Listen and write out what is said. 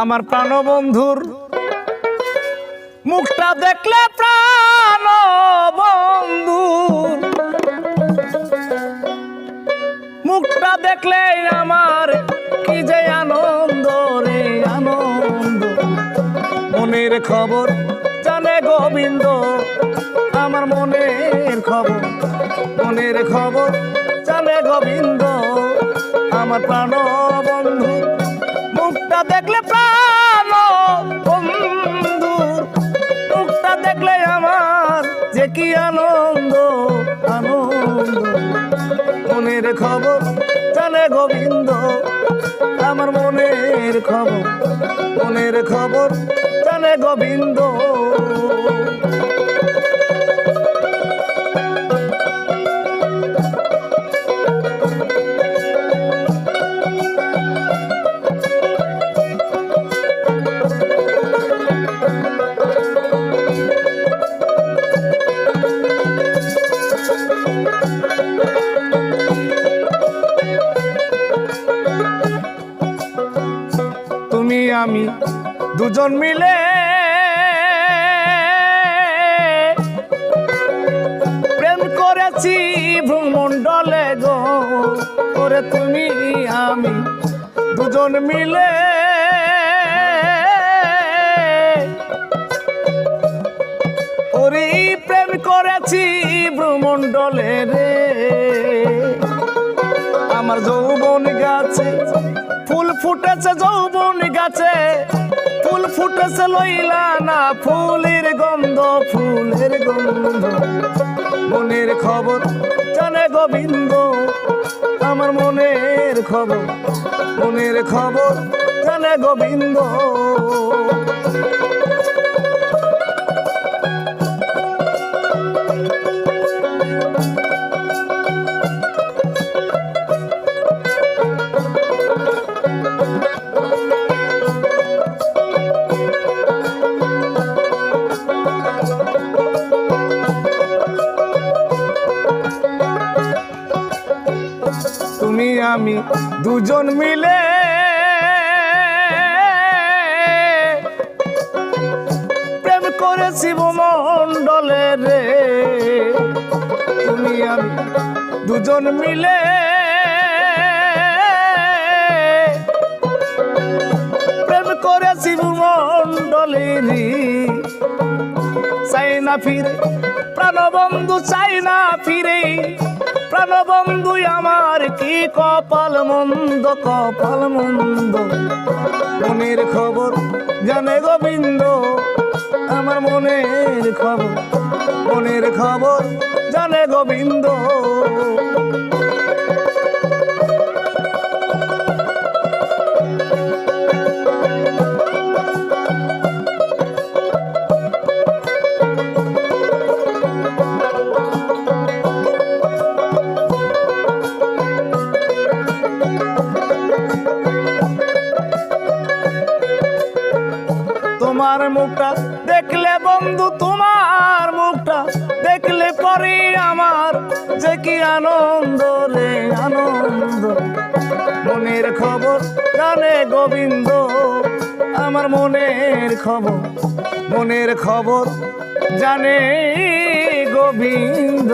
আমার প্রাণবন্ধুর মুখটা দেখলে প্রাণ বন্ধু মুখটা দেখলে আমার কি যে আনন্দ রে আনন্দ। মনের খবর জানে গোবিন্দ, আমার মনের খবর। মনের খবর জানে গোবিন্দ, আমার প্রাণ বন্ধু মুখটা দেখলে কি আনন্দ আনন্দ? মনের খবর জানে গোবিন্দ আমার মনের খবর। মনের খবর জানে গোবিন্দ। আমি দুজন মিলে প্রেম করেছি ভ্রমণ্ডলে গো করে তুমি আমি দুজন মিলে। প্রেম করেছি ভ্রমণ্ডলে রে। আমার যৌবন গাছে, ফুল ফুটেছে যৌবন। গাছে ফুল ফুটেছে লইলা না, ফুলের গন্ধ ফুলের গন্ধ। মনের খবর জানে গোবিন্দ, আমার মনের খবর। মনের খবর জানে গোবিন্দ। আমি দুজন মিলে। প্রেম করেছি মন্ডলে রে। তুমি আমি দুজন মিলে। প্রেম করেছি মন্ডলে রে। চাই না ফিরে, প্রাণবন্ধু চাই না ফিরে। প্রাণবন্ধু আমার কি কপাল মন্দ কপাল মন্দ? মনের খবর জানে গোবিন্দ, আমার মনের খবর। মনের খবর জানে গোবিন্দ। মুখটা দেখলে বন্ধু তোমার মুখটা, দেখলে পরে আমার যে কি আনন্দ রে আনন্দ। মনের খবর জানে গোবিন্দ, আমার মনের খবর মনের খবর জানে গোবিন্দ।